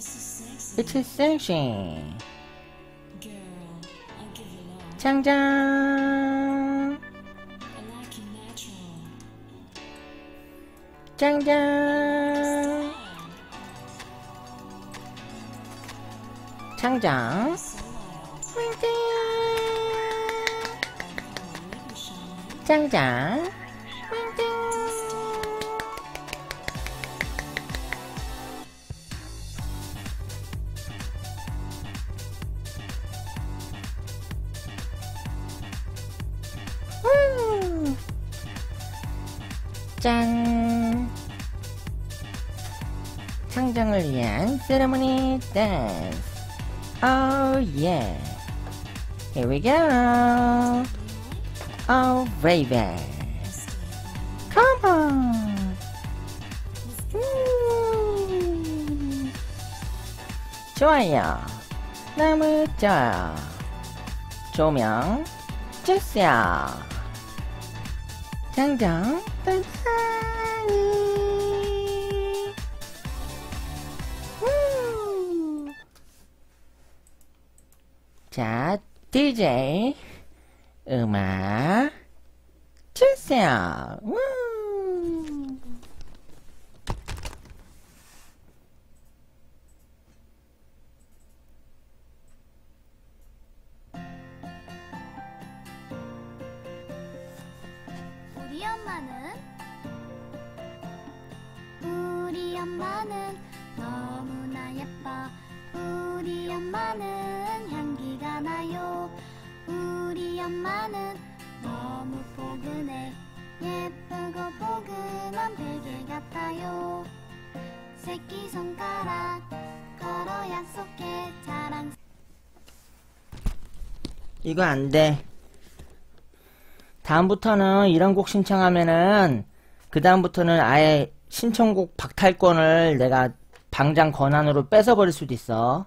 It's sexy. 장장. 장장. 장장. 장장. 우. 짠! 창장을 위한 세레머니 댄스. Oh. Here we go. Oh baby. Come on. 음. 좋아요. 너무 좋아요. 조명 주세요. 딴딴이 우. 자, DJ 음악 주세요. 우. 우리 엄마는? 우리 엄마는 너무나 예뻐. 우리 엄마는 향기가 나요. 우리 엄마는 너무 포근해. 예쁘고 포근한 베개 같아요. 새끼손가락 걸어 약속해. 자랑 이거 안 돼. 다음부터는 이런 곡 신청하면은 그 다음부터는 아예 신청곡 박탈권을 내가 방장 권한으로 뺏어버릴 수도 있어.